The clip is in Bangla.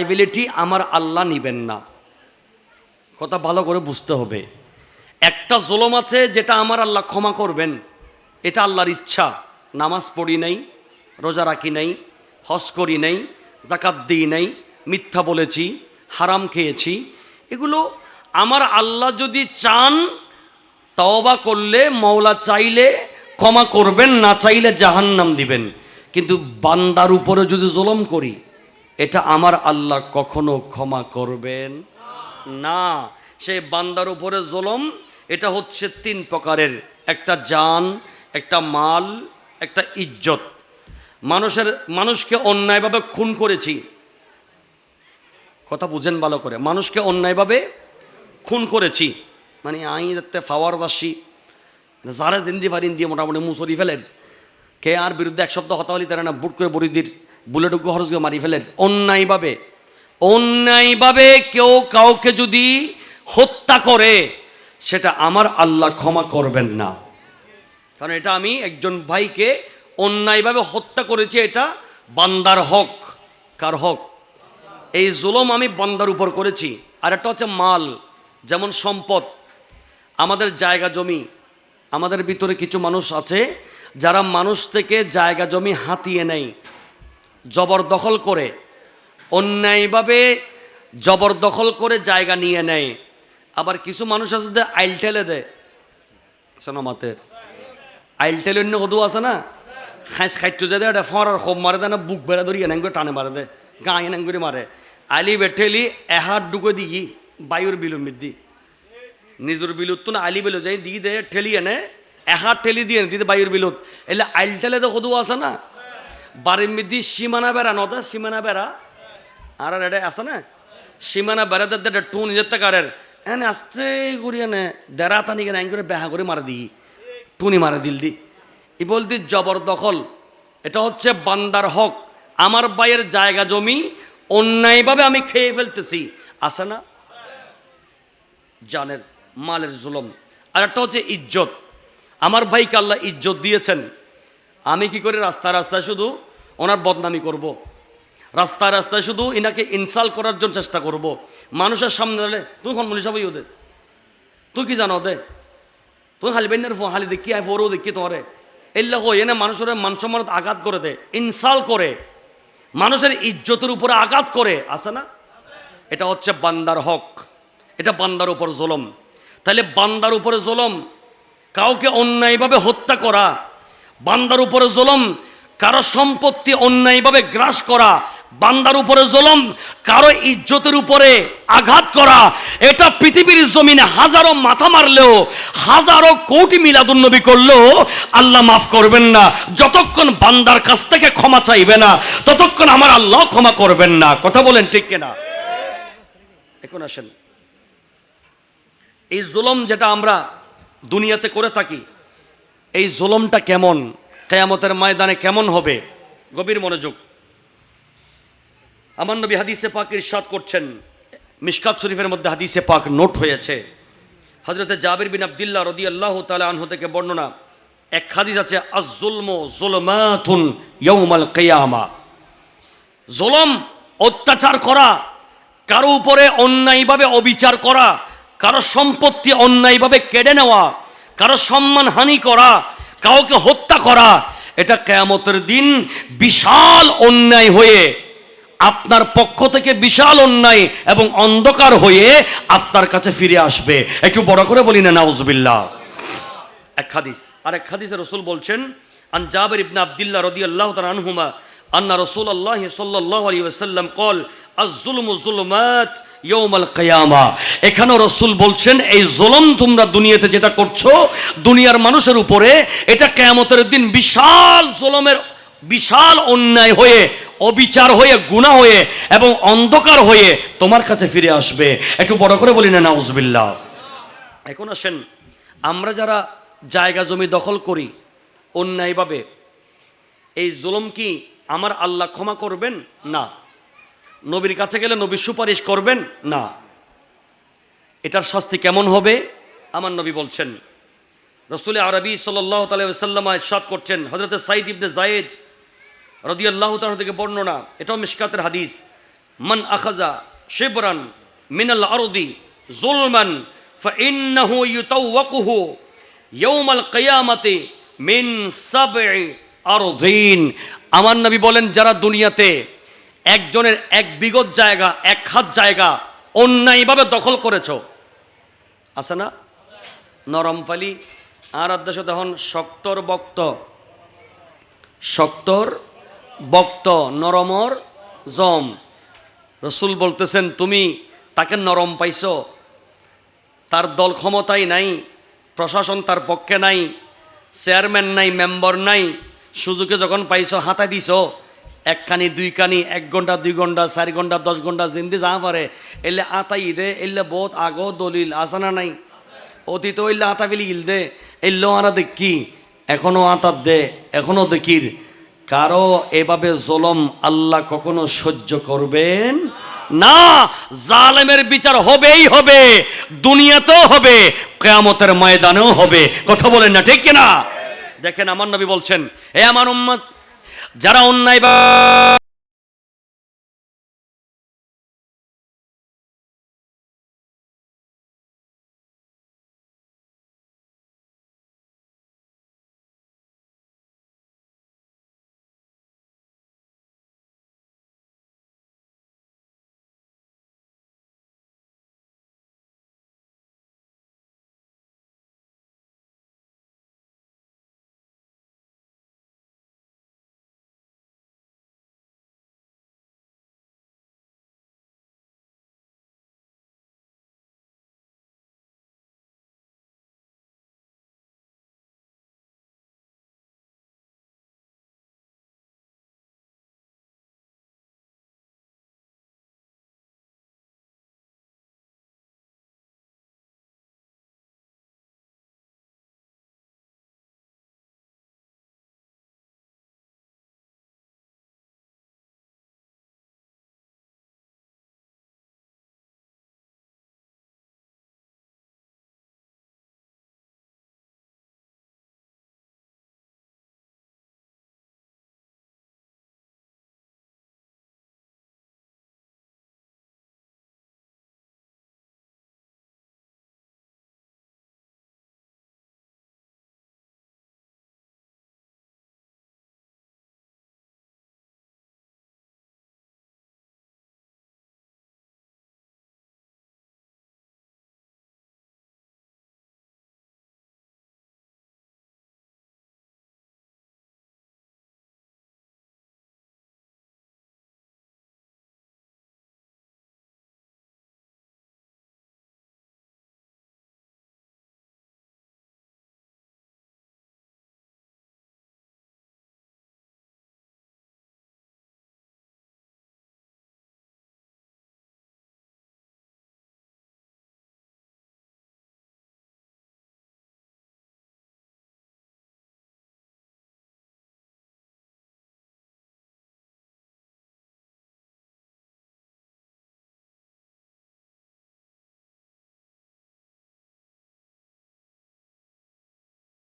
লাইবিলিটি আমার আল্লাহ নিবেন না। কথা ভালো করে বুঝতে হবে। একটা জোলম আছে যেটা আমার আল্লাহ ক্ষমা করবেন। এটা আল্লাহর ইচ্ছা। নামাজ পড়ি নাই, রোজা রাখি নাই, হজ করি নাই জাকাত দিই নাই, মিথ্যা বলেছি, হারাম খেয়েছি। এগুলো আমার আল্লাহ যদি চান, তওবা করলে, মওলা চাইলে, ক্ষমা করবেন, না চাইলে জাহান্নাম দিবেন। কিন্তু বান্দার উপরে যদি জুলম করি এটা আমার আল্লাহ কখনো ক্ষমা করবেন না। সে বান্দার উপরে জুলম, এটা হচ্ছে তিন প্রকারের। একটা জান, একটা মাল, একটা ইজ্জত। মানুষের, মানুষকে অন্যায়ভাবে খুন করেছি। কথা বুঝেন ভালো করে। মানুষকে অন্যায়ভাবে খুন করেছি। মানে আই যাতে ফাওয়ার বাসি। যারা জিন্দি ফারিন দিয়ে মোটামুটি মুসরি ফেলের, কে আর বিরুদ্ধে এক সপ্তাহ হতা হলি তারা না, বুট করে বরিদির বুলেটুকু খরচ করে মারি ফেলের অন্যায়ভাবে অন্যায়ভাবে কেউ কাউকে যদি হত্যা করে, সেটা আমার আল্লাহ ক্ষমা করবেন না। কারণ এটা আমি একজন ভাইকে অন্যায়ভাবে হত্যা করেছি, এটা বান্দার হক। কার হক? এই জুলম আমি বান্দার উপর করেছি। আর একটা হচ্ছে মাল, যেমন সম্পদ। আমাদের জায়গা জমি, আমাদের ভিতরে কিছু মানুষ আছে, যারা মানুষ থেকে জায়গা জমি হাতিয়ে নেয়। জবরদখল করে, অন্যায়ভাবে জবরদখল করে জায়গা নিয়ে নেয়। আবার কিছু মানুষ আছে যে আইল ঠেলে দেয়। সোনামাতে আইল ঠেলে অন্য কদু আছে না? হাঁস খাইটো যে দেয় ফরার খোপ মারে দেয় না, বুক বেড়া ধরি এনাং করে টানে মারে দেয়, গাঁ এনাং করে মারে। আলি বেঠেলি, এহাত ডুকো দিই বায়ুর বিলম্বিত দি নিজের বিলুত তো না আলি বেলো যাই দি দে ঠেলি এনে এহাত ঠেলি দিয়ে দিতে বায়ুর বিলুত। এলে আইল ঠেলে তো কদু আছে না? বাড়ির মধ্যে সীমানা বেড়া নদা সীমানা বেড়া। আর আর এটা আছে না? সীমানা বেড়া দে টু নিজের টাকারের এনে আস্তে করি এনে দেড়া তানি কেন করে বেহা করে মারা দিই। টুনি মারা দিল দি। ই বলতে জবরদখল। এটা হচ্ছে বান্দার হক। আমার বাইয়ের জায়গা জমি অন্যায়ভাবে আমি খেয়ে ফেলতেছি। আছে না? জানের মালের জুলম। আর একটা হচ্ছে ইজ্জত। আমার ভাইকে আল্লাহ ইজ্জত দিয়েছেন। আমি কি করে? রাস্তা রাস্তায় শুধু ওনার বদনামি করব। রাস্তায় রাস্তায় শুধু ইনাকে ইনসাল করার জন্য চেষ্টা করব। মানুষের সামনে দাঁড়ালে, তুই খন মনীষা বই ওদের তুই কি জানো দে? তুই খালি বেনের খালি দেখি, আয় ফোরও দেখি তোরে এল্লা হই এনে মানুষের মানসম্মানত আঘাত করে দে ইনসাল করে। মানুষের ইজ্জতের উপরে আঘাত করে, আছে না? এটা হচ্ছে বান্দার হক। এটা বান্দার উপর জলম। তাহলে বান্দার উপরে জলম, কাউকে অন্যায়ভাবে হত্যা করা বান্দার উপরে জলম, কারও সম্পত্তি অন্যায়ভাবে গ্রাস করা, বান্দার উপরে জলম, কারও ইজ্জতের উপরে আঘাত করা, এটা পৃথিবীর জমিনে হাজারো মাথা মারলেও, হাজারো কোটি মিলাদুন্নবী করলেও আল্লাহ মাফ করবেন না। যতক্ষণ বান্দার কাছ থেকে ক্ষমা চাইবে না, ততক্ষণ আমার আল্লাহ ক্ষমা করবেন না। কথা বলেন ঠিক কিনা? এখন আসেন। এই জুলম যেটা আমরা দুনিয়াতে করে থাকি এই জুলমটা কেমন? কেয়ামতের ময়দানে কেমন হবে? গভীর মনোযোগ। আমার নবী হাদিসে পাক ইরশাদ করছেন। মিশকাত শরীফের মধ্যে হাদিসে পাক নোট হয়েছে। হজরতে জাবির বিন আবদুল্লাহ রদি আল্লাহ তালা আনহু থেকে বর্ণনা, এক হাদিস আছে আজুলম জুলমাতুন ইয়ৌমাল কেয়ামা। জুলম, অত্যাচার করা, কারও উপরে অন্যায়ভাবে অবিচার করা, কারও সম্পত্তি অন্যায়ভাবে কেড়ে নেওয়া কারও সম্মান হানি করা, কাউকে হত্যা করা, এটা কেয়ামতের দিন বিশাল অন্যায় হয়ে, আপনার পক্ষ থেকে বিশাল অন্যায় এবং অন্ধকার হয়ে আপনার কাছে ফিরে আসবে। একটু বড় করে বলি না, নাউজবিল্লাহ। এক হাদিস আর এক হাদিসে রসুল বলছেন, আন জাবের ইবনা আবদুল্লাহ রদি আল্লাহ আনহুমা, আন্না রসুল আল্লাহ সাল্লাহ আলী ওসাল্লাম কল আজুলম জুলমাত ইয়ৌমাল কিয়ামা। এখানেও রসুল বলছেন, এই জুলম তোমরা দুনিয়াতে যেটা করছ, দুনিয়ার মানুষের উপরে, এটা কেয়ামতের দিন বিশাল জুলমের বিশাল অন্যায় হয়ে, অবিচার হয়ে গুণা হয়ে এবং অন্ধকার হয়ে তোমার কাছে ফিরে আসবে। একটু বড় করে বলি না, নাউজবিল্লাহ। এখন আসেন, আমরা যারা জায়গা জমি দখল করি, অন্যায়ভাবে, এই জুলম কি আমার আল্লাহ ক্ষমা করবেন? না। নবীর কাছে গেলে নবী সুপারিশ করবেন না এটার শাস্তি কেমন হবে আমার নবী বলছেন রসুল আরবি সাল্লাহ তাল্লাম সাদ করছেন হজরত সাইদ ইবনে জায়েদ রদিয়াল্লাহ তাহ থেকে বর্ণনা এটাও মিশকাতের হাদিস মান আখাজা শিবরান মিনাল আরদি জুলমান فإنه يطوقه يوم القيامة من سبع أرضين আমার নবী বলেন যারা দুনিয়াতে একজনের এক বিগত জায়গা, এক হাত জায়গা অন্যায়ভাবে দখল করেছ। আছে না? নরম ফালি, আর আদেশ তখন শক্তর বক্ত। শক্তর বক্ত, নরমর জম। রসুল বলতেছেন, তুমি তাকে নরম পাইছ। তার দল ক্ষমতাই নাই, প্রশাসন তার পক্ষে নাই, চেয়ারম্যান নাই, মেম্বার নাই। সুযোগে যখন পাইছ হাতাই দিছ একখানি দুইখানি এক ঘণ্টা দুই ঘণ্টা চারি ঘণ্টা দশ ঘণ্টা জিন্দি যা পারে এলে আতাই দে এলে বহুত আগ দলিল আসানা নাই? অতীত এলে আতা ফেলি ইল দে। এল্লো আনা দেখি, এখনও আতার দে, এখনও দেখির কারও এভাবে জলম আল্লাহ কখনো সহ্য করবেন না, জালেমের বিচার হবেই হবে, দুনিয়াতেও হবে, কেয়ামতের ময়দানেও হবে। কথা বলেন না, ঠিক কিনা? দেখেন, আমার নবী বলছেন, এ আমার উম্মত যারা অন্যায়